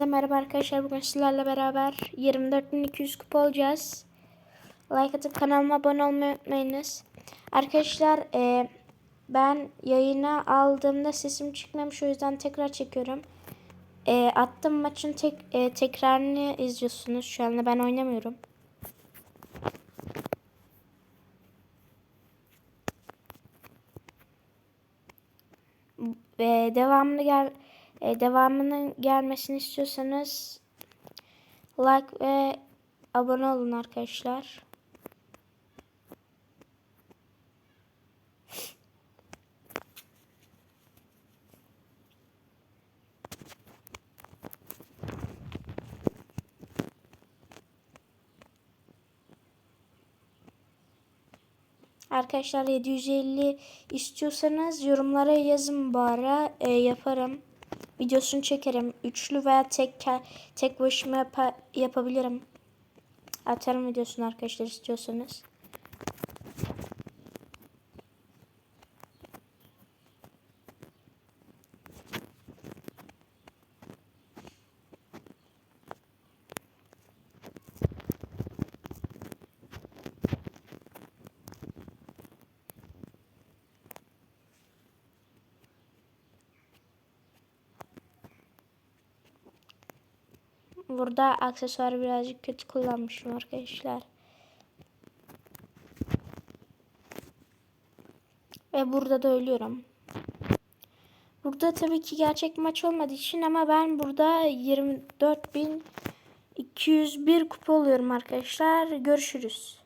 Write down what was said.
Merhaba arkadaşlar bugün sizlerle beraber 24.200 kupa olacağız. Like atıp kanalıma abone olmayı unutmayınız. Arkadaşlar e, ben yayına aldığımda sesim çıkmamış o yüzden tekrar çekiyorum. E, attığım maçın tek, e, tekrarını izliyorsunuz şu anda ben oynamıyorum. Ve devamını gel e, devamının gelmesini istiyorsanız like ve abone olun arkadaşlar. Arkadaşlar 750 istiyorsanız yorumlara yazın bu ara e, yaparım. Videosunu çekerim. Üçlü veya tek tek başıma yapa- yapabilirim. Atarım videosunu arkadaşlar istiyorsanız. Burada aksesuarı birazcık kötü kullanmışım arkadaşlar. Ve burada da ölüyorum. Burada tabii ki gerçek maç olmadığı için ama ben burada 24.201 kupa oluyorum arkadaşlar. Görüşürüz.